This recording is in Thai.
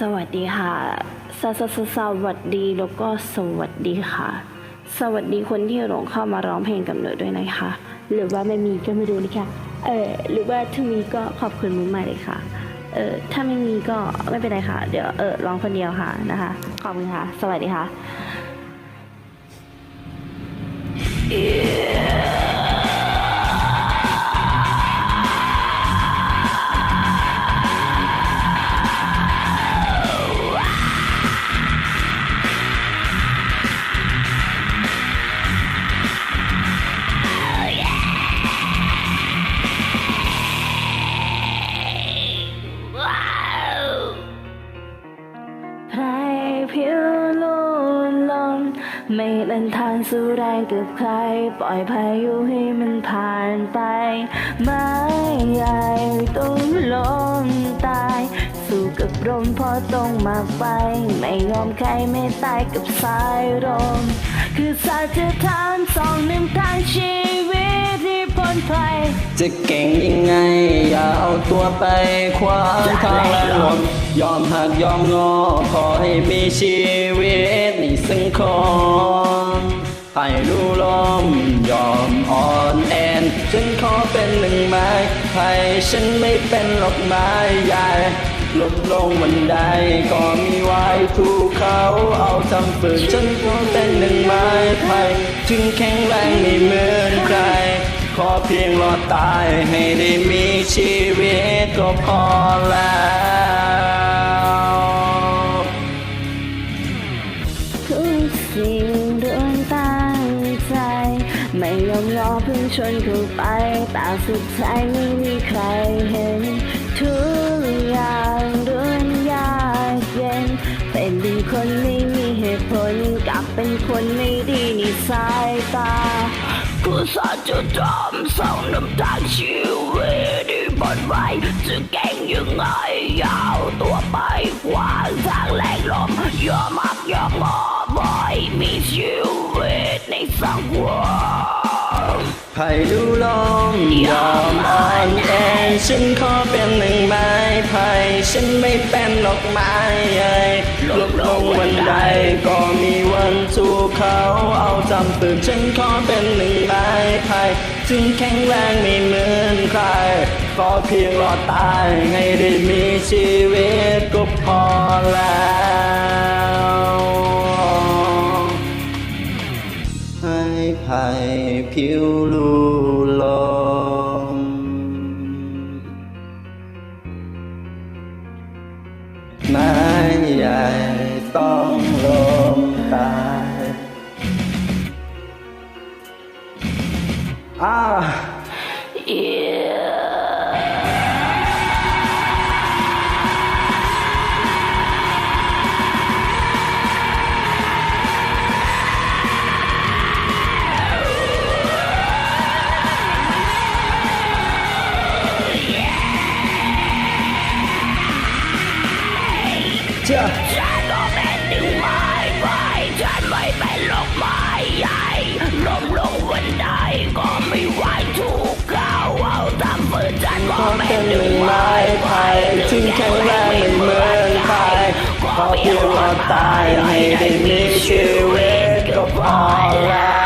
สวัสดีค่ะสสสสวัสดีแล้วก็สวัสดีค่ะ สวัสดีคนที่หลงเข้ามาร้องเพลงกับหนูด้วยนะคะ หรือว่าไม่มีก็ไม่รู้นะคะเออหรือว่าถ้ามีก็ขอบคุณมุ้งมากเลยค่ะ เออถ้าไม่มีก็ไม่เป็นไรค่ะ เดี๋ยวเออร้องคนเดียวค่ะนะคะ ขอบคุณค่ะ สวัสดีค่ะ ไม่เล่นทานสู้แรงกับใคร ปล่อยพายุให้มันผ่านไปไม้ใหญ่ต้องล้มตาย สู้กับลมพอต้องมาไป ไม่ยอมใครไม่ตายกับสายลมคือสัจธรรมสองหนึ่งทางชี จะเก่งยังไง อย่าเอาตัวไปขวางทางแรงลมยอมหักยอมงอ ขอให้มีชีวิตในสังคมให้รู้ลมยอมอ่อนแอนฉันขอเป็นหนึ่งไม้ไผ่ฉันไม่เป็นหรอกไม้ใหญ่ลดลงวันใดก็มีไว้ถูกเขาเอาทำฝืนฉันขอเป็นหนึ่งไม้ไผ่ถึงแข็งแรงไม่เมือนใครขอ เพียงรอดตายให้ได้มีชีวิตก็พอแล้วทุกสิ่งดวงตั้งใจ ไม่ยอมรอเพิ่งชนเข้าไปแต่สุดท้ายไม่มีใครเห็น ทุกอย่างดวนยากเย็น เป็นคนคนไม่มีเหตุผลกลับเป็นคนไม่ดีในสายตา สัจธรรมสองน้ำตาชีวิตที่บนไว้จะเก่งยังไงยาวตัวไปกว้างทางแรงลมยอมมักยอมงอบ่มีชีวิตในสังคมให้ดูลมยอมอ่อนแอฉันขอเป็นหนึ่งไม้ไผ่ฉันไม่เป็นหรอกไม้ใหญ่ลบลงวันใดก็มี นสู่เขาเอาจำตื่นฉันขอเป็นหนึ่งไม้ไผ่ถึงแข็งแรงไม่เหมือนใครขอเพียงรอดตายให้ได้มีชีวิตก็พอแล้วให้ไผ่ผิวลูลมไม้ใหญ่ อ้าเจ้าฉันก็เป็นหนึ่งไม้ไผ่ฉั Hope you won't die, I miss you with goodbye.